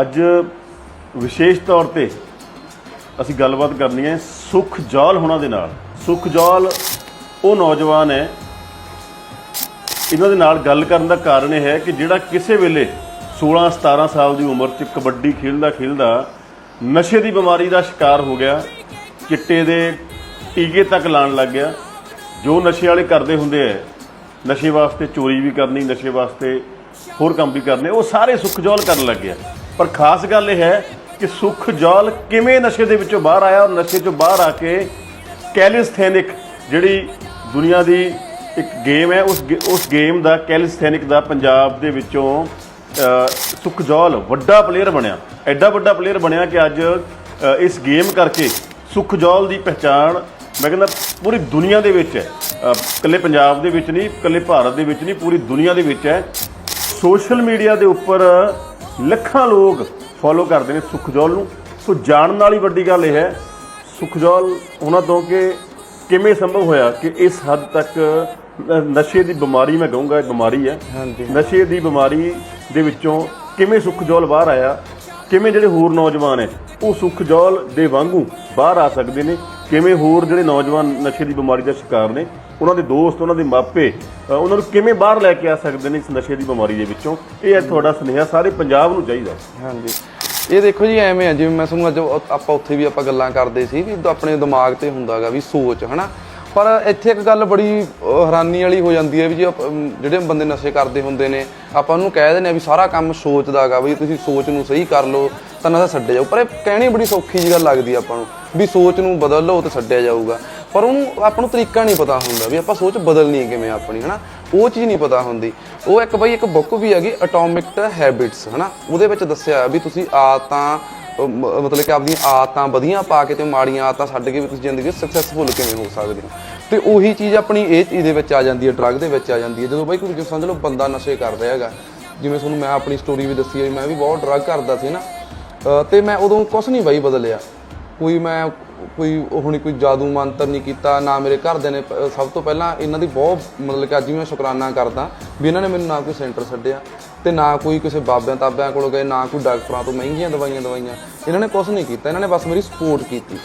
ਅੱਜ ਵਿਸ਼ੇਸ਼ ਤੌਰ ਤੇ ਅਸੀਂ ਗੱਲਬਾਤ ਕਰਨੀ ਹੈ ਸੁਖ ਜੋਲ ਹੋਣਾ ਦੇ ਨਾਲ। ਸੁਖ ਜੌਲ ਉਹ ਨੌਜਵਾਨ ਹੈ। ਇਹਨਾਂ ਦੇ ਨਾਲ ਗੱਲ ਕਰਨ ਦਾ ਕਾਰਨ ਇਹ ਹੈ ਕਿ ਜਿਹੜਾ ਕਿਸੇ ਵੇਲੇ 16 17 ਸਾਲ ਦੀ ਉਮਰ 'ਚ ਕਬੱਡੀ ਖੇਡਦਾ ਖੇਡਦਾ ਨਸ਼ੇ ਦੀ ਬਿਮਾਰੀ ਦਾ ਸ਼ਿਕਾਰ ਹੋ ਗਿਆ, ਚਿੱਟੇ ਦੇ ਟੀਕੇ ਤੱਕ ਲਾਣ ਲੱਗ ਗਿਆ। ਜੋ ਨਸ਼ੇ ਵਾਲੇ ਕਰਦੇ ਹੁੰਦੇ ਐ ਨਸ਼ੇ ਵਾਸਤੇ ਚੋਰੀ ਵੀ ਕਰਨੀ, ਨਸ਼ੇ ਵਾਸਤੇ ਹੋਰ ਕੰਮ ਵੀ ਕਰਨੇ, ਉਹ ਸਾਰੇ ਸੁੱਖ ਜੌਲ ਕਰਨ ਲੱਗ ਗਿਆ। ਪਰ ਖਾਸ ਗੱਲ ਇਹ ਹੈ ਕਿ ਸੁੱਖ ਜੌਲ ਕਿਵੇਂ ਨਸ਼ੇ ਦੇ ਵਿੱਚੋਂ ਬਾਹਰ ਆਇਆ ਔਰ ਨਸ਼ੇ ਚੋਂ ਬਾਹਰ ਆ ਕੇ ਕੈਲਿਸਥੈਨਿਕ ਜਿਹੜੀ ਦੁਨੀਆ ਦੀ ਇੱਕ ਗੇਮ ਹੈ, ਉਸ ਗੇ- ਉਸ ਗੇਮ ਦਾ ਕੈਲਿਸਥੈਨਿਕ ਦਾ ਪੰਜਾਬ ਦੇ ਵਿੱਚੋਂ ਸੁਖਜੌਲ ਵੱਡਾ ਪਲੇਅਰ ਬਣਿਆ। ਐਡਾ ਵੱਡਾ ਪਲੇਅਰ ਬਣਿਆ ਕਿ ਅੱਜ ਇਸ ਗੇਮ ਕਰਕੇ ਸੁਖਜੌਲ ਦੀ ਪਹਿਚਾਣ, ਮੈਂ ਕਹਿੰਦਾ ਪੂਰੀ ਦੁਨੀਆ ਦੇ ਵਿੱਚ ਹੈ। ਇਕੱਲੇ ਪੰਜਾਬ ਦੇ ਵਿੱਚ ਨਹੀਂ, ਇਕੱਲੇ ਭਾਰਤ ਦੇ ਵਿੱਚ ਨਹੀਂ, ਪੂਰੀ ਦੁਨੀਆ ਦੇ ਵਿੱਚ ਹੈ। ਸੋਸ਼ਲ ਮੀਡੀਆ ਦੇ ਉੱਪਰ ਲੱਖਾਂ ਲੋਕ ਫੋਲੋ ਕਰਦੇ ਨੇ ਸੁਖਜੌਲ ਨੂੰ ਸੋ ਜਾਣਨ ਵਾਲੀ ਵੱਡੀ ਗੱਲ ਇਹ ਹੈ ਸੁਖਜੌਲ ਉਹਨਾਂ ਤੋਂ ਕਿ ਕਿਵੇਂ ਸੰਭਵ ਹੋਇਆ ਕਿ ਇਸ ਹੱਦ ਤੱਕ ਨਸ਼ੇ ਦੀ ਬਿਮਾਰੀ ਮੈਂ ਕਹੂੰਗਾ ਇਹ ਬਿਮਾਰੀ ਹੈ। ਨਸ਼ੇ ਦੀ ਬਿਮਾਰੀ ਦੇ ਵਿੱਚੋਂ ਕਿਵੇਂ ਸੁਖਜੌਲ ਬਾਹਰ ਆਇਆ ਕਿਵੇਂ ਜਿਹੜੇ ਹੋਰ ਨੌਜਵਾਨ ਹੈ ਉਹ ਸੁਖਜੌਲ ਦੇ ਵਾਂਗੂ ਬਾਹਰ ਆ ਸਕਦੇ ਨੇ ਕਿਵੇਂ ਹੋਰ ਜਿਹੜੇ ਨੌਜਵਾਨ ਨਸ਼ੇ ਦੀ ਬਿਮਾਰੀ ਦਾ ਸ਼ਿਕਾਰ ਨੇ ਉਹਨਾਂ ਦੇ ਦੋਸਤ ਉਹਨਾਂ ਦੇ ਮਾਪੇ ਅ, ਉਹਨਾਂ ਨੂੰ ਕਿਵੇਂ ਬਾਹਰ ਲੈ ਕੇ ਆ ਸਕਦੇ ਨੇ ਇਸ ਨਸ਼ੇ ਦੀ ਬਿਮਾਰੀ ਦੇ ਵਿੱਚੋਂ? ਇਹ ਹੈ ਤੁਹਾਡਾ ਸੁਨੇਹਾ ਸਾਰੇ ਪੰਜਾਬ ਨੂੰ ਚਾਹੀਦਾ ਹਾਂਜੀ। ਇਹ ਦੇਖੋ ਜੀ ਐਵੇਂ ਆ ਜਿਵੇਂ ਮੈਂ ਤੁਹਾਨੂੰ ਅੱਜ ਉਹ- ਆਪਾਂ ਉੱਥੇ ਵੀ ਆਪਾਂ ਗੱਲਾਂ ਕਰਦੇ ਸੀ ਵੀ ਆਪਣੇ ਦਿਮਾਗ ਤੇ ਹੁੰਦਾਗਾ ਵੀ ਸੋਚ ਹਨਾ? ਪਰ ਇੱਥੇ ਇੱਕ ਗੱਲ ਬੜੀ ਅਹ, ਹੈਰਾਨੀ ਵਾਲੀ ਹੋ ਜਾਂਦੀ ਹੈ ਵੀ ਜੇ ਆਪ- ਅਮ, ਜਿਹੜੇ ਬੰਦੇ ਨਸ਼ੇ ਕਰਦੇ ਹੁੰਦੇ ਨੇ ਆਪਾਂ ਉਹਨੂੰ ਕਹਿ ਦਿੰਦੇ ਆ ਵੀ ਸਾਰਾ ਕੰਮ ਸੋਚ ਦਾਗਾ ਵੀ ਤੁਸੀਂ ਸੋਚ ਨੂੰ ਸਹੀ ਕਰ ਲਓ ਤਾਂ ਨਸ਼ਾ ਛੱਡਿਆ ਜਾਊ। ਪਰ ਇਹ ਕਹਿਣੀ ਬੜੀ ਸੌਖੀ ਜੀ ਗੱਲ ਲੱਗਦੀ ਆ ਆਪਾਂ ਨੂੰ ਵੀ ਸੋਚ ਨੂੰ ਬਦਲ ਲਓ ਤਾਂ ਛੱਡਿਆ ਜਾਊਗਾ। ਪਰ ਉਹਨੂੰ ਆਪਾਂ ਨੂੰ ਤਰੀਕਾ ਨਹੀਂ ਪਤਾ ਹੁੰਦਾ ਵੀ ਆਪਾਂ ਸੋਚ ਬਦਲਣੀ ਹੈ ਕਿਵੇਂ ਆਪਣੀ ਹਨਾ? ਉਹ ਚੀਜ਼ ਨਹੀਂ ਪਤਾ ਹੁੰਦੀ। ਉਹ ਇੱਕ ਬਈ ਇੱਕ ਬੁੱਕ ਵੀ ਹੈਗੀ ਅਟੋਮਿਕ ਹੈਬਿਟਸ ਹਨਾ? ਉਹਦੇ ਵਿੱਚ ਦੱਸਿਆ ਵੀ ਤੁਸੀਂ ਆਦਤਾਂ ਅਹ ਮਤਲਬ ਕਿ ਆਪਦੀਆਂ ਆਦਤਾਂ ਵਧੀਆ ਪਾ ਕੇ ਤੇ ਮਾੜੀਆਂ ਆਦਤਾਂ ਛੱਡ ਕੇ ਵੀ ਤੁਸੀਂ ਜ਼ਿੰਦਗੀ ਵਿੱਚ ਸਕਸੈਸਫੁਲ ਕਿਵੇਂ ਹੋ ਸਕਦੇ ਹੋ? ਤੇ ਉਹੀ ਚੀਜ਼ ਆਪਣੀ ਇਹ ਚੀਜ਼ ਦੇ ਵਿੱਚ ਆ ਜਾਂਦੀ ਹੈ ਡਰੱਗ ਦੇ ਵਿੱਚ ਆ ਜਾਂਦੀ ਹੈ। ਜਦੋਂ ਬਾਈ ਕੋਈ ਸਮਝ ਲਓ, ਬੰਦਾ ਨਸ਼ੇ ਕਰ ਰਿਹਾ ਹੈਗਾ। ਜਿਵੇਂ ਤੁਹਾਨੂੰ ਮੈਂ ਆਪਣੀ ਸਟੋਰੀ ਵੀ ਦੱਸੀ ਹੈ ਮੈਂ ਵੀ ਬਹੁਤ ਡਰੱਗ ਕਰਦਾ ਸੀ ਨਾ। ਅਹ ਤੇ ਮੈਂ ਉਦੋਂ ਕੁਝ ਨਹੀਂ ਬਾਈ ਬਦਲਿਆ। ਕੋਈ ਮੈਂ ਕੋਈ ਉਹ ਨਹੀਂ ਕੋਈ ਜਾਦੂ ਮੰਤਰ ਨਹੀਂ ਕੀਤਾ ਨਾ ਮੇਰੇ ਘਰਦਿਆਂ ਨੇ ਪ- ਸਭ ਤੋਂ ਪਹਿਲਾਂ ਇਹਨਾਂ ਦੀ ਬਹੁਤ ਮਤਲਬ ਕਿ ਅੱਜ ਵੀ ਮੈਂ ਸ਼ੁਕਰਾਨਾ ਕਰਦਾ ਵੀ ਇਹਨਾਂ ਨੇ ਮੈਨੂੰ ਨਾ ਕੋਈ ਸੈਂਟਰ ਛੱਡਿਆ ਤੇ ਨਾ ਕੋਈ ਕਿਸੇ ਬਾਬਿਆਂ ਤਾਬਿਆਂ ਕੋਲ ਗਏ ਨਾ ਕੋਈ ਡਾਕਟਰਾਂ ਤੋਂ ਮਹਿੰਗੀਆਂ ਦਵਾਈਆਂ ਦਵਾਈਆਂ। ਇਹਨਾਂ ਨੇ ਕੁਝ ਨਹੀਂ ਕੀਤਾ ਇਹਨਾਂ ਨੇ ਬਸ ਮੇਰੀ ਸਪੋਰਟ ਕੀਤੀ।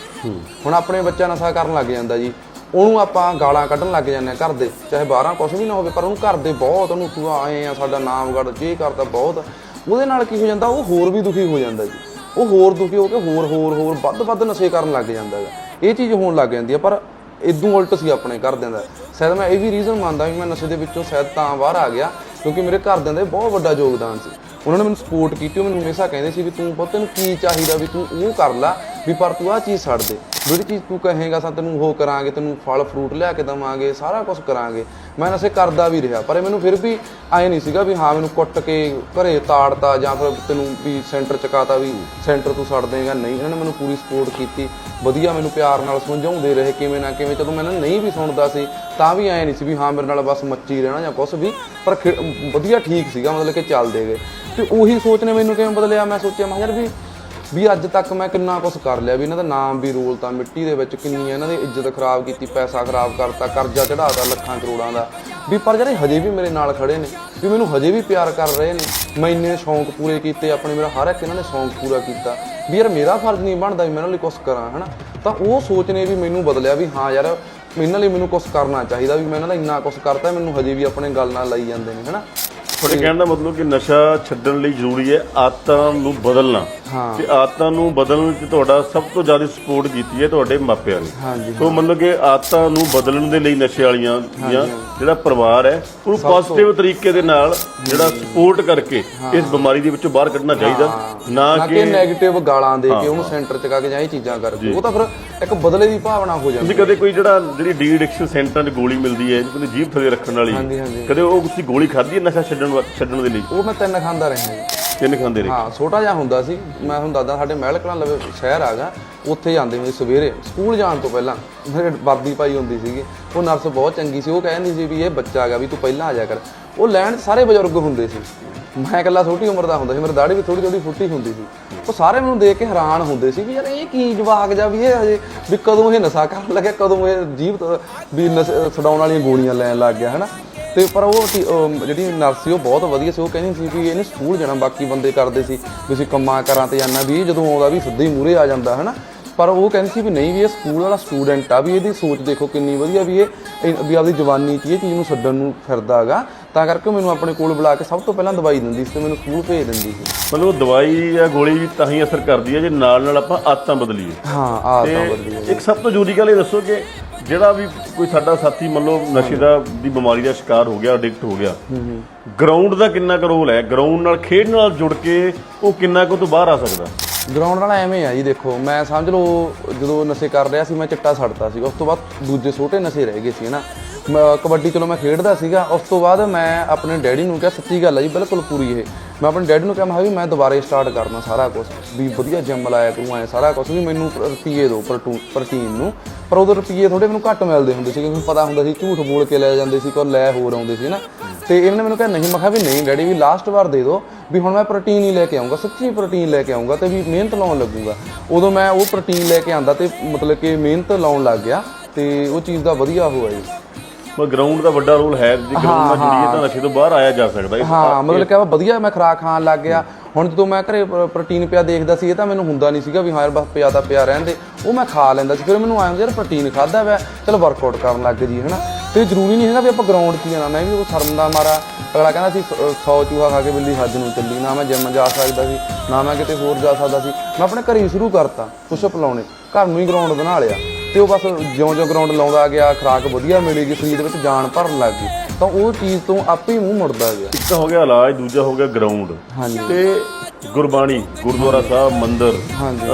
ਹੁਣ ਆਪਣੇ ਬੱਚਾ ਨਸ਼ਾ ਕਰਨ ਲੱਗ ਜਾਂਦਾ ਜੀ ਉਹਨੂੰ ਆਪਾਂ ਗਾਲਾਂ ਕੱਢਣ ਲੱਗ ਜਾਂਦੇ ਆ ਘਰ ਦੇ ਚਾਹੇ 12 ਕੁਝ ਵੀ ਨਾ ਹੋਵੇ ਪਰ ਉਹਨੂੰ ਘਰ ਦੇ ਬਹੁਤ ਉਹਨੂੰ ਤੂੰ ਆਏ ਆ ਸਾਡਾ ਨਾਮ ਗੜ ਜੇ ਕਰਦਾ ਬਹੁਤ ਉਹਦੇ ਨਾਲ ਕੀ ਹੋ ਜਾਂਦਾ ਉਹ ਹੋਰ ਵੀ ਦੁਖੀ ਹੋ ਜਾਂਦਾ ਜੀ। ਉਹ ਹੋਰ ਦੁਖੀ ਹੋ ਕੇ ਹੋਰ ਹੋਰ ਹੋਰ ਵੱਧ ਵੱਧ ਨਸ਼ੇ ਕਰਨ ਲੱਗ ਜਾਂਦਾ ਹੈਗਾ। ਇਹ ਚੀਜ਼ ਹੋਣ ਲੱਗ ਜਾਂਦੀ ਹੈ, ਪਰ ਇਦੋਂ ਉਲਟ ਸੀ ਆਪਣੇ ਘਰਦਿਆਂ ਦਾ। ਸ਼ਾਇਦ ਮੈਂ ਇਹ ਵੀ ਰੀਜ਼ਨ ਮੰਨਦਾ ਵੀ ਮੈਂ ਨਸ਼ੇ ਦੇ ਵਿੱਚੋਂ ਸ਼ਾਇਦ ਤਾਂ ਬਾਹਰ ਆ ਗਿਆ, ਕਿਉਂਕਿ ਮੇਰੇ ਘਰਦਿਆਂ ਦਾ ਇਹ ਬਹੁਤ ਵੱਡਾ ਯੋਗਦਾਨ ਸੀ। ਉਹਨਾਂ ਨੇ ਮੈਨੂੰ ਸਪੋਰਟ ਕੀਤੀ, ਉਹ ਮੈਨੂੰ ਹਮੇਸ਼ਾ ਕਹਿੰਦੇ ਸੀ ਵੀ ਤੂੰ ਪੁੱਤ ਤੈਨੂੰ ਕੀ ਚਾਹੀਦਾ ਵੀ ਤੂੰ ਉਹ ਕਰ ਲੈ ਵੀ ਪਰ ਤੂੰ ਆਹ ਚੀਜ਼ ਛੱਡ ਦੇ। ਜਿਹੜੀ ਚੀਜ਼ ਤੂੰ ਕਹੇਗਾ ਸਾਂ ਤੈਨੂੰ ਉਹ ਕਰਾਂਗੇ, ਤੈਨੂੰ ਫਲ ਫਰੂਟ ਲਿਆ ਕੇ ਦਵਾਂਗੇ, ਸਾਰਾ ਕੁਝ ਕਰਾਂਗੇ। ਮੈਂ ਨਸ਼ੇ ਕਰਦਾ ਵੀ ਰਿਹਾ, ਪਰ ਮੈਨੂੰ ਫਿਰ ਵੀ ਐ ਨਹੀਂ ਸੀਗਾ ਵੀ ਹਾਂ, ਮੈਨੂੰ ਕੁੱਟ ਕੇ ਘਰੇ ਤਾੜਤਾ ਜਾਂ ਫਿਰ ਤੈਨੂੰ ਵੀ ਸੈਂਟਰ ਚਕਾਤਾ ਵੀ ਸੈਂਟਰ ਤੂੰ ਛੱਡ ਦੇਗਾ, ਨਹੀਂ। ਇਹਨਾਂ ਨੇ ਮੈਨੂੰ ਪੂਰੀ ਸਪੋਰਟ ਕੀਤੀ। ਵਧੀਆ ਮੈਨੂੰ ਪਿਆਰ ਨਾਲ ਸਮਝਾਉਂਦੇ ਰਹੇ ਕਿਵੇਂ ਨਾ ਕਿਵੇਂ। ਜਦੋਂ ਮੈਂ ਇਹਨਾਂ ਨਹੀਂ ਵੀ ਸੁਣਦਾ ਸੀ, ਤਾਂ ਵੀ ਐ ਨਹੀਂ ਸੀ ਵੀ ਹਾਂ, ਮੇਰੇ ਨਾਲ ਬਸ ਮੱਚੀ ਰਹਿਣਾ ਜਾਂ ਕੁਝ ਵੀ। ਪਰ ਖੇ- ਵਧੀਆ ਠੀਕ ਸੀਗਾ, ਮਤਲਬ ਕਿ ਚੱਲਦੇ ਗਏ। ਤੇ ਉਹੀ ਸੋਚ ਨੇ ਮੈਨੂੰ ਕਿਵੇਂ ਬਦਲਿਆ, ਮੈਂ ਸੋਚਿਆ, ਮੈਂ ਯਾਰ ਵੀ ਵੀ ਅੱਜ ਤੱਕ ਮੈਂ ਕਿੰਨਾ ਕੁਝ ਕਰ ਲਿਆ, ਵੀ ਇਹਨਾਂ ਦਾ ਨਾਮ ਵੀ ਰੋਲਤਾ ਮਿੱਟੀ ਦੇ ਵਿੱਚ ਕਿੰਨੀ ਇਹਨਾਂ ਦੀ ਇੱਜ਼ਤ ਖਰਾਬ ਕੀਤੀ, ਪੈਸਾ ਖਰਾਬ ਕਰਤਾ, ਕਰਜ਼ਾ ਚੜਾਤਾ ਲੱਖਾਂ ਕਰੋੜਾਂ ਦਾ। ਵੀ ਪਰ ਜਿਹੜੇ ਹਜੇ ਵੀ ਮੇਰੇ ਨਾਲ ਖੜੇ ਨੇ, ਵੀ ਮੈਨੂੰ ਹਜੇ ਵੀ ਪਿਆਰ ਕਰ ਰਹੇ ਨੇ, ਮੈਂ ਇੰਨੇ ਸ਼ੌਂਕ ਪੂਰੇ ਕੀਤੇ, ਆਪਣੇ ਮੇਰਾ ਹਰ ਇੱਕ ਇਹਨਾਂ ਨੇ ਸ਼ੌਂਕ ਪੂਰਾ ਕੀਤਾ, ਵੀ ਯਾਰ ਮੇਰਾ ਫਰਜ਼ ਨਹੀਂ ਬਣਦਾ ਵੀ ਮੈਂ ਇਹਨਾਂ ਲਈ ਕੁਝ ਕਰਾਂ, ਹਨਾ? ਤਾਂ ਉਹ ਸੋਚ ਨੇ ਵੀ ਮੈਨੂੰ ਬਦਲਿਆ ਵੀ ਹਾਂ ਯਾਰ, ਇਹਨਾਂ ਲਈ ਮੈਨੂੰ ਕੁਝ ਕਰਨਾ ਚਾਹੀਦਾ, ਵੀ ਮੈਂ ਇਹਨਾਂ ਦਾ ਇੰਨਾ ਕੁਝ ਕਰਤਾ, ਮੈਨੂੰ ਹਜੇ ਵੀ ਆਪਣੇ ਗੱਲ ਨਾਲ ਲਈ ਜਾਂਦੇ ਨੇ, ਹਨਾ? ਤੁਹਾਡੇ ਕਹਿਣ ਦਾ ਮਤਲਬ ਕਿ ਨਸ਼ਾ ਛੱਡਣ ਲਈ ਜ਼ਰੂਰੀ ਹੈ ਆਦਤਾਂ ਨੂੰ ਬਦਲਣਾ। ਹਾਂ। ਤੇ ਆਦਤਾਂ ਨੂੰ ਬਦਲਣ 'ਚ ਤੁਹਾਡਾ ਸਭ ਤੋਂ ਜ਼ਿਆਦਾ ਸਪੋਰਟ ਕੀਤੀ ਹੈ ਤੁਹਾਡੇ ਮਾਪਿਆਂ ਨੇ। ਸੋ ਮਤਲਬ ਕਿ ਆਦਤਾਂ ਨੂੰ ਬਦਲਣ ਦੇ ਲਈ ਨਸ਼ੇ ਵਾਲੀਆਂ ਦੀਆਂ ਜਿਹੜਾ ਪਰਿਵਾਰ ਹੈ ਉਹਨੂੰ ਪੋਜ਼ਿਟਿਵ ਤਰੀਕੇ ਦੇ ਨਾਲ ਜਿਹੜਾ ਸਪੋਰਟ ਕਰਕੇ ਇਸ ਬਿਮਾਰੀ ਦੇ ਵਿੱਚੋਂ ਬਾਹਰ ਕੱਢਣਾ ਚਾਹੀਦਾ। ਨਾ ਕਿ 네ਗੇਟਿਵ ਗਾਲਾਂ ਦੇ ਕੇ ਉਹਨੂੰ ਸੈਂਟਰ ਚ ਕਾ ਕੇ ਜਾਂ ਇਹ ਚੀਜ਼ਾਂ ਕਰਕੇ। ਉਹ ਤਾਂ ਫਿਰ ਇੱਕ ਬਦਲੇ ਦੀ ਭਾਵਨਾ ਹੋ ਜਾਂਦੀ ਤੁਸੀਂ ਕਦੇ ਕੋਈ ਜਿਹੜਾ ਜਿਹੜੀ ਡੀ ਐਡਿਕਸ਼ਨ ਸੈਂਟਰਾਂ 'ਚ ਗੋਲੀ ਮਿਲਦੀ ਹੈ ਜਿਹਨੂੰ ਜੀਭ ਥੱਲੇ ਰੱਖਣ ਵਾਲੀ। ਕਦੇ ਉਹ ਤੁਸੀਂ ਗੋਲੀ ਖਾਧੀ ਹੈ ਨਸ਼ਾ ਛੱਡਣ ਛੱਡਣ ਦੇ ਲਈ? ਉਹ ਮੈਂ ਤਿੰਨ ਖਾਂਦਾ ਰਿਹਾ ਜੀ ਖਾਂਦੇ ਰਹੇ। ਹਾਂ, ਛੋਟਾ ਜਿਹਾ ਹੁੰਦਾ ਸੀ। ਮੈਂ ਹੁਣ ਦਾਦਾ ਸਾਡੇ ਮਹਿਲ ਕਲਾਂ ਲਵੇ ਸ਼ਹਿਰ ਆਗਾ ਉੱਥੇ ਜਾਂਦੇ ਹੁੰਦੇ ਸਵੇਰੇ। ਸਕੂਲ ਜਾਣ ਤੋਂ ਪਹਿਲਾਂ ਮੇਰੇ ਵਰਦੀ ਪਾਈ ਹੁੰਦੀ ਸੀਗੀ, ਉਹ ਨਰਸ ਬਹੁਤ ਚੰਗੀ ਸੀ। ਉਹ ਕਹਿੰਦੀ ਸੀ ਵੀ ਇਹ ਬੱਚਾ ਹੈਗਾ, ਵੀ ਤੂੰ ਪਹਿਲਾਂ ਆ ਜਾ ਕਰ। ਉਹ ਲੈਣ ਸਾਰੇ ਬਜ਼ੁਰਗ ਹੁੰਦੇ ਸੀ। ਮੈਂ ਇਕੱਲਾ ਛੋਟੀ ਉਮਰ ਦਾ ਹੁੰਦਾ ਸੀ, ਮੇਰੇ ਦਾੜੀ ਵੀ ਥੋੜੀ ਥੋੜੀ ਫੁੱਟੀ ਹੁੰਦੀ ਸੀ। ਉਹ ਸਾਰੇ ਮੈਨੂੰ ਦੇਖ ਕੇ ਹੈਰਾਨ ਹੁੰਦੇ ਸੀ ਵੀ ਯਾਰ ਇਹ ਕੀ ਜਵਾਕ ਜਾ ਵੀ ਇਹ ਹਜੇ ਵੀ ਕਦੋਂ ਇਹ ਨਸ਼ਾ ਕਰਨ ਲੱਗਿਆ ਕਦੋਂ ਇਹ ਜੀਵ ਵੀ ਨਸ਼ਾ ਛਡਾਉਣ ਵਾਲੀਆਂ ਗੋਲੀਆਂ ਲੈਣ ਲੱਗ ਗਿਆ, ਹਨਾ? ਤੇ ਪਰ ਉਹ ਟੀ- ਅਹ ਜਿਹੜੀ ਨਰਸ ਸੀ, ਉਹ ਬਹੁਤ ਵਧੀਆ ਸੀ। ਉਹ ਕਹਿੰਦੀ ਸੀ ਵੀ ਇਹਨੇ ਸਕੂਲ ਜਾਣਾ, ਬਾਕੀ ਬੰਦੇ ਕਰਦੇ ਸੀ। ਵੀ ਅਸੀਂ ਕੰਮਾਂ ਕਰਾਂ ਤੇ ਜਾਣਾ ਵੀ ਇਹ ਜਦੋਂ ਆਉਂਦਾ ਵੀ ਸਿੱਧੇ ਹੀ ਮੂਰੇ ਆ ਜਾਂਦਾ, ਹਨਾ? ਪਰ ਉਹ ਕਹਿੰਦੀ ਸੀ ਵੀ ਨਹੀਂ ਵੀ ਇਹ ਸਕੂਲ ਵਾਲਾ ਸਟੂਡੈਂਟ ਆ ਵੀ ਇਹਦੀ ਸੋਚ ਦੇਖੋ ਕਿੰਨੀ ਵਧੀਆ ਵੀ ਇਹ ਇਹ- ਵੀ ਆਪਦੀ ਜਵਾਨੀ 'ਚ ਇਹ ਚੀਜ਼ ਨੂੰ ਛੱਡਣ ਨੂੰ ਫਿਰਦਾ ਹੈਗਾ। ਤਾਂ ਕਰਕੇ ਉਹ ਮੈਨੂੰ ਆਪਣੇ ਕੋਲ ਬੁਲਾ ਕੇ ਸਭ ਤੋਂ ਪਹਿਲਾਂ ਦਵਾਈ ਦਿੰਦੀ ਸੀ ਤੇ ਮੈਨੂੰ ਸਕੂਲ ਭੇਜ ਦਿੰਦੀ ਸੀ। ਮਤਲਬ ਉਹ ਦਵਾਈ ਜਾਂ ਗੋਲੀ ਵੀ ਤਾਂ ਹੀ ਅਸਰ ਕਰਦੀ ਹੈ ਜੇ ਨਾਲ ਨਾਲ ਆਪਾਂ ਆਦਤਾਂ ਬਦਲੀਏ। ਹਾਂ ਆ ਤੇ ਤਾਂ ਵਧੀਆ ਇੱਕ ਸਭ ਤੋਂ ਜ਼ਰੂਰੀ ਗੱਲ ਇਹ ਦੱਸੋ ਕਿ ਜਿਹੜਾ ਵੀ ਕੋਈ ਸਾਡਾ ਸਾਥੀ ਮੰਨ ਲਓ ਨਸ਼ੇ ਦਾ ਦੀ ਬਿਮਾਰੀ ਦਾ ਸ਼ਿਕਾਰ ਹੋ ਗਿਆ ਐਡਿਕਟ ਹੋ ਗਿਆ ਗਰਾਊਂਡ ਦਾ ਕਿੰਨਾ ਕੁ ਰੋਲ ਹੈ? ਗਰਾਊਂਡ ਨਾਲ ਖੇਡ ਨਾਲ ਜੁੜ ਕੇ ਉਹ ਕਿੰਨਾ ਕੁ ਤੋਂ ਬਾਹਰ ਆ ਸਕਦਾ? ਗਰਾਊਂਡ ਨਾਲ ਐਵੇਂ ਆ ਜੀ ਦੇਖੋ, ਮੈਂ ਸਮਝ ਲਓ ਜਦੋਂ ਨਸ਼ੇ ਕਰ ਰਿਹਾ ਸੀ, ਮੈਂ ਚਿੱਟਾ ਛੱਡਤਾ ਸੀ ਉਸ ਤੋਂ ਬਾਅਦ ਦੂਜੇ ਛੋਟੇ ਨਸ਼ੇ ਰਹਿ ਗਏ ਸੀ, ਹਨਾ। ਮੈਂ ਕਬੱਡੀ ਚਲੋ ਮੈਂ ਖੇਡਦਾ ਸੀਗਾ, ਉਸ ਤੋਂ ਬਾਅਦ ਮੈਂ ਆਪਣੇ ਡੈਡੀ ਨੂੰ ਕਿਹਾ, ਸੱਚੀ ਗੱਲ ਹੈ ਜੀ, ਬਿਲਕੁਲ ਪੂਰੀ ਇਹ ਮੈਂ ਆਪਣੇ ਡੈਡੀ ਨੂੰ ਕਿਹਾ, ਮੈਂ ਕਿਹਾ ਵੀ ਮੈਂ ਦੁਬਾਰੇ ਸਟਾਰਟ ਕਰਨਾ ਸਾਰਾ ਕੁਝ ਵੀ ਵਧੀਆ ਜਿਮ ਲਾਇਆ ਕਰੂੰ ਐ, ਸਾਰਾ ਕੁਝ ਵੀ ਮੈਨੂੰ ਰੁਪਈਏ ਦਿਓ ਪ੍ਰਟੂ ਪ੍ਰੋਟੀਨ ਨੂੰ। ਪਰ ਉਦੋਂ ਰੁਪਈਏ ਥੋੜੇ ਮੈਨੂੰ ਘੱਟ ਮਿਲਦੇ ਹੁੰਦੇ ਸੀ ਕਿਉਂਕਿ ਪਤਾ ਹੁੰਦਾ ਸੀ ਝੂਠ ਬੋਲ ਕੇ ਲੈ ਜਾਂਦੇ ਸੀ ਕੋਈ ਲੈ ਹੋਰ ਆਉਂਦੇ ਸੀ ਨਾ ਤੇ ਇਹਨੇ ਮੈਨੂੰ ਕਿਹਾ, ਨਹੀਂ, ਮੈਂ ਕਿਹਾ ਵੀ ਨਹੀਂ ਡੈਡੀ, ਵੀ ਲਾਸਟ ਵਾਰ ਦੇ ਦਿਓ ਵੀ ਹੁਣ ਮੈਂ ਪ੍ਰੋਟੀਨ ਹੀ ਲੈ ਕੇ ਆਉਂਗਾ ਸੱਚੀ ਪ੍ਰੋਟੀਨ ਲੈ ਕੇ ਆਉਂਗਾ ਤੇ ਵੀ ਮਿਹਨਤ ਲਾਉਣ ਲੱਗੂਗਾ। ਉਦੋਂ ਮੈਂ ਉਹ ਪ੍ਰੋਟੀਨ ਲੈ ਕੇ ਆਂਦਾ ਤੇ ਮਤਲਬ ਕਿ ਮਿਹਨਤ ਲਾਉਣ ਲੱਗ ਗਿਆ ਤੇ ਉਹ ਚੀਜ਼ ਦਾ ਵਧੀਆ ਹੋਇਆ ਜੀ। ਪਰ ਗਰਾਊਂਡ ਦਾ ਵੱਡਾ ਰੋਲ ਹੈ ਜੇ ਗਰਾਊਂਡ ਨਾਲ ਜੁੜੀਏ ਤਾਂ ਨਸ਼ੇ ਤੋਂ ਬਾਹਰ ਆਇਆ ਜਾ ਸਕਦਾ ਹੈ ਹਾਂ ਮਤਲਬ ਕਿ ਵਧੀਆ ਮੈਂ ਖੁਰਾਕ ਖਾਣ ਲੱਗ ਗਿਆ। ਹੁਣ ਜਦੋਂ ਮੈਂ ਘਰੇ ਪ੍ਰੋਟੀਨ ਪਿਆ ਦੇਖਦਾ ਸੀ ਇਹ ਤਾਂ ਮੈਨੂੰ ਹੁੰਦਾ ਨਹੀਂ ਸੀਗਾ ਵੀ ਹਾਂ ਯਾਰ ਬਸ ਪਿਆ ਤਾਂ ਪਿਆ ਰਹਿੰਦੇ ਉਹ ਮੈਂ ਖਾ ਲੈਂਦਾ ਸੀ ਫਿਰ ਮੈਨੂੰ ਆਇਆ ਯਾਰ ਪ੍ਰੋਟੀਨ ਖਾਦਾ ਵਾ ਚਲ ਵਰਕਆਊਟ ਕਰਨ ਲੱਗ ਜੀ ਹਨਾ। ਤੇ ਜ਼ਰੂਰੀ ਨਹੀਂ ਹੈਗਾ ਵੀ ਆਪਾਂ ਗਰਾਊਂਡ 'ਚ ਜਾਣਾ। ਮੈਂ ਵੀ ਉਹ ਸ਼ਰਮ ਦਾ ਮਾਰਾ। ਅਗਲਾ ਕਹਿੰਦਾ ਸੀ 100 ਚੂਹਾ ਖਾ ਕੇ ਬਿੱਲੀ ਹੱਜ ਨੂੰ ਚੱਲੀ। ਨਾ ਮੈਂ ਜਿਮ ਜਾ ਸਕਦਾ ਸੀ ਨਾ ਮੈਂ ਕਿਤੇ ਹੋਰ ਜਾ ਸਕਦਾ ਸੀ। ਮੈਂ ਆਪਣੇ ਘਰੇ ਹੀ ਸ਼ੁਰੂ ਕਰਤਾ ਪੁਸ਼ਅਪ ਲਾਉਣੇ। ਘਰ ਨੂੰ ਹੀ ਗਰਾਊਂਡ ਬਣਾ ਲਿਆ। ਤੇ ਉਹ ਬਸ ਜਿਉਂ-ਜਿਉਂ ਗਰਾਊਂਡ ਲਾਉਂਦਾ ਗਿਆ ਖੁਰਾਕ ਵਧੀਆ ਮਿਲੇਗੀ ਸਰੀਰ ਦੇ ਵਿੱਚ ਜਾਨ ਭਰਨ ਲੱਗ ਗਈ। ਤਾਂ ਉਹ ਚੀਜ਼ ਤੋਂ ਆਪੇ ਹੀ ਮੂੰਹ ਮੁੜਦਾ ਗਿਆ। ਇੱਕ ਤਾਂ ਹੋ ਗਿਆ ਇਲਾਜ ਦੂਜਾ ਹੋ ਗਿਆ ਗਰਾਊਂਡ ਹਾਂਜੀ। ਤੇ ਗੁਰਬਾਣੀ ਗੁਰਦੁਆਰਾ ਸਾਹਿਬ ਮੰਦਿਰ। ਹਾਂਜੀ।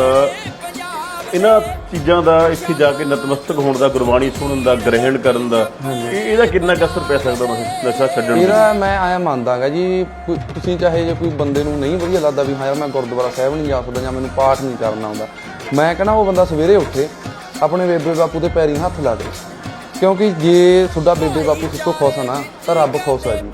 ਇਹਨਾਂ ਚੀਜ਼ਾਂ ਦਾ ਇੱਥੇ ਜਾ ਕੇ ਨਤਮਸਤਕ ਹੋਣ ਦਾ ਗੁਰਬਾਣੀ ਸੁਣਨ ਦਾ ਗ੍ਰਹਿਣ ਕਰਨ ਦਾ ਇਹ ਇਹਦਾ ਕਿੰਨਾ ਕੁ ਅਸਰ ਪੈ ਸਕਦਾ ਨਸ਼ਾ- ਨਸ਼ਾ ਛੱਡਣ ਨੂੰ? ਇਹਦਾ ਮੈਂ ਆਇਆ ਮੰਨਦਾਗਾ ਜੀ ਤੁਸੀਂ ਚਾਹੇ ਜੇ ਕੋਈ ਬੰਦੇ ਨੂੰ ਨਹੀਂ ਵਧੀਆ ਲੱਗਦਾ ਵੀ ਹਾਂ ਯਾਰ ਮੈਂ ਗੁਰਦੁਆਰਾ ਸਾਹਿਬ ਨਹੀਂ ਜਾ ਸਕਦਾ ਜਾਂ ਮੈਨੂੰ ਪਾਠ ਨਹੀਂ ਕਰਨਾ ਆਉਂਦਾ। ਮੈਂ ਕਹਿੰਦਾ ਉਹ ਬੰਦਾ ਸਵੇਰੇ ਉੱਠੇ ਆਪਣੇ ਬੇਬੇ ਬਾਪੂ ਦੇ ਪੈਰੀਂ ਹੱਥ ਲਾ ਦਿਓ ਕਿਉਂਕਿ ਜੇ ਤੁਹਾਡਾ ਬੇਬੇ ਬਾਪੂ ਸਭ ਤੋਂ ਖੁਸ਼ ਆ ਨਾ, ਤਾਂ ਰੱਬ ਖੁਸ਼ ਆ ਜੀ।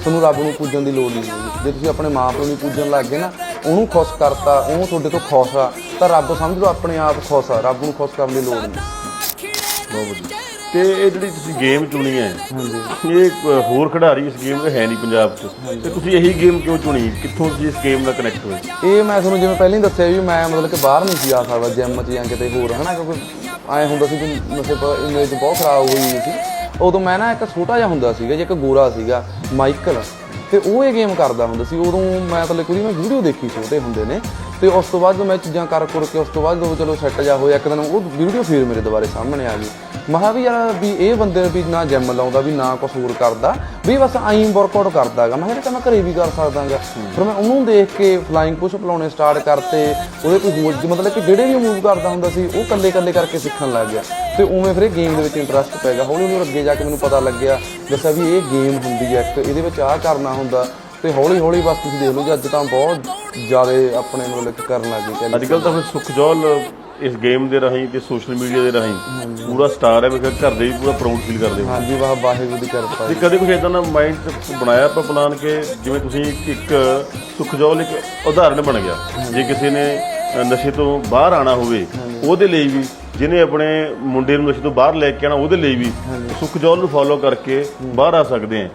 ਤੁਹਾਨੂੰ ਰੱਬ ਨੂੰ ਪੂਜਣ ਦੀ ਲੋੜ ਨਹੀਂ ਹੋਊਗੀ ਜੇ ਤੁਸੀਂ ਆਪਣੇ ਮਾਂ ਪਿਓ ਨੂੰ ਪੂਜਣ ਲੱਗ ਗਏ ਨਾ, ਉਹਨੂੰ ਖੁਸ਼ ਕਰਤਾ, ਉਹਨੂੰ ਤੁਹਾਡੇ ਤੋਂ ਖੁਸ਼ ਆ, ਤਾਂ ਰੱਬ ਸਮਝ ਲਓ ਆਪਣੇ ਆਪ ਖੁਸ਼ ਆ। ਰੱਬ ਨੂੰ ਖੁਸ਼ ਕਰਨ ਦੀ ਲੋੜ ਨਹੀਂ। ਬਹੁਤ ਵਧੀਆ। ਤੇ ਇਹ ਜਿਹੜੀ ਤੁਸੀਂ ਗੇਮ ਚੁਣੀ ਹੈ ਇਹ ਅਹ, ਹੋਰ ਖਿਡਾਰੀ ਇਸ ਗੇਮ ਦੇ ਹੈ ਨਹੀਂ ਪੰਜਾਬ 'ਚ। ਤੇ ਤੁਸੀਂ ਇਹੀ ਗੇਮ ਕਿਉਂ ਚੁਣੀ? ਕਿੱਥੋਂ ਤੁਸੀਂ ਇਸ ਗੇਮ ਨਾਲ ਕਨੈਕਟ ਹੋਏ? ਇਹ ਮੈਂ ਤੁਹਾਨੂੰ ਜਿਵੇਂ ਪਹਿਲਾਂ ਹੀ ਦੱਸਿਆ ਵੀ ਮੈਂ ਮਤਲਬ ਕਿ ਬਾਹਰ ਨਹੀਂ ਸੀ ਆ ਸਕਦਾ ਜਿਮ 'ਚ ਜਾਂ ਕਿਤੇ ਹੋਰ ਹਨਾ? ਕਿਉਂਕਿ ਐ ਹੁੰਦਾ ਸੀ ਕਿ ਮਤਲਬ ਇਮੇਜ ਬਹੁਤ ਖਰਾਬ ਹੋਈ ਹੋਈ ਸੀ। ਉਦੋਂ ਮੈਂ ਨਾ ਇੱਕ ਛੋਟਾ ਜਿਹਾ ਹੁੰਦਾ ਸੀਗਾ ਜੇ ਇੱਕ ਗੋਰਾ ਸੀਗਾ ਮਾਈਕਲ। ਤੇ ਉਹ ਇਹ ਗੇਮ ਕਰਦਾ ਹੁੰਦਾ ਸੀ। ਉਦੋਂ ਮੈਂ ਮਤਲਬ ਕਿ ਮੈਂ ਵੀਡੀਓ ਦੇਖੀ ਛੋਟੇ ਹੁੰਦੇ ਨੇ। ਤੇ ਉਸ ਤੋਂ ਬਾਅਦ ਮੈਂ ਚੀਜ਼ਾਂ ਕਰ ਕਰ ਕੇ ਉਸ ਤੋਂ ਬਾਅਦ ਜਦੋਂ ਚਲੋ ਸੈੱਟ ਜਾ ਹੋਇਆ ਇੱਕ ਦਿਨ ਉਹ ਵੀਡੀਓ ਫੇਰ ਮੇਰੇ ਦੁਬਾਰੇ ਸਾਹਮਣੇ ਆ ਗਈ। ਮੈਂ ਕਿਹਾ ਵੀ ਯਾਰ ਵੀ ਇਹ ਬੰਦੇ ਵੀ ਨਾ ਜਿਮ ਲਾਉਂਦਾ, ਵੀ ਨਾ ਕੁਝ ਹੋਰ ਕਰਦਾ, ਵੀ ਬਸ ਆਈ ਵਰਕਆਊਟ ਕਰਦਾ ਹੈਗਾ ਮੈਂ ਕਿਹਾ ਤਾਂ ਮੈਂ ਘਰੇ ਵੀ ਕਰ ਸਕਦਾਗਾ। ਫਿਰ ਮੈਂ ਉਹਨੂੰ ਦੇਖ ਕੇ ਫਲਾਈਂਗ ਪੁਸ਼ਅਪ ਲਾਉਣੇ ਸਟਾਰਟ ਕਰਤੇ, ਉਹਦੇ ਕੋਈ ਹੋਰ ਮਤਲਬ ਕਿ ਜਿਹੜੇ ਵੀ ਮੂਵ ਕਰਦਾ ਹੁੰਦਾ ਸੀ, ਉਹ ਕੱਲੇ ਕੱਲੇ ਕਰਕੇ ਸਿੱਖਣ ਲੱਗ ਗਿਆ। ਤੇ ਉਵੇਂ ਫਿਰ ਇਹ ਗੇਮ ਦੇ ਵਿੱਚ ਇੰਟਰਸਟ ਪੈ ਗਿਆ। ਹੌਲੀ ਹੌਲੀ ਅੱਗੇ ਜਾ ਕੇ ਮੈਨੂੰ ਪਤਾ ਲੱਗਿਆ, ਦੱਸਿਆ ਵੀ ਇਹ ਗੇਮ ਹੁੰਦੀ ਹੈ ਇੱਕ ਇਹਦੇ ਵਿੱਚ ਆਹ ਕਰਨਾ ਹੁੰਦਾ। ਤੇ ਹੌਲੀ ਹੌਲੀ ਬਸ ਤੁਸੀਂ ਦੇਖ ਲਓ ਜੀ, ਅੱਜ ਤਾਂ ਬਹੁਤ ਜ਼ਿਆਦਾ ਆਪਣੇ ਮਤਲਬ ਕਿ ਕਰਨ ਲੱਗ ਗਏ। ਅੱਜ ਕੱਲ ਤਾਂ ਫਿਰ ਸੁਖਜੋਲ ਇਸ ਗੇਮ ਦੇ ਰਾਹੀਂ ਤੇ ਸੋਸ਼ਲ ਮੀਡੀਆ ਦੇ ਰਾਹੀਂ ਪੂਰਾ ਸਟਾਰ ਹੈ ਮੈਂ ਕਿਹਾ ਘਰ ਦੇ ਵੀ ਪੂਰਾ ਪ੍ਰਾਊਡ ਫੀਲ ਕਰਦੇ ਹੋ ਹਾਂਜੀ ਵਾਹ ਵਾਹਿਗੁਰੂ ਦੀ ਕਿਰਪਾ ਤੇ ਕਦੇ ਕੁਝ ਇਦਾਂ ਦਾ ਮਾਈਂਡ ਬਣਾਇਆ ਆਪਾਂ ਪਲਾਨ ਕਿ ਜਿਵੇਂ ਤੁਸੀਂ ਇੱਕ ਸੁਖਜੋਲ ਇੱਕ ਉਦਾਹਰਣ ਬਣ ਗਿਆ। ਜੇ ਕਿਸੇ ਨੇ ਨਸ਼ੇ ਤੋਂ ਬਾਹਰ ਆਣਾ ਹੋਵੇ ਉਹਦੇ ਲਈ ਵੀ ਜਿਹਨੇ ਆਪਣੇ ਮੁੰਡੇ ਨੂੰ ਨਸ਼ੇ ਤੋਂ ਬਾਹਰ ਲੈ ਕੇ ਆਣਾ ਉਹਦੇ ਲਈ ਵੀ ਸੁਖਜੋਲ ਨੂੰ ਫੋਲੋ ਕਰਕੇ ਬਾਹਰ ਆ ਸਕਦੇ ਆ।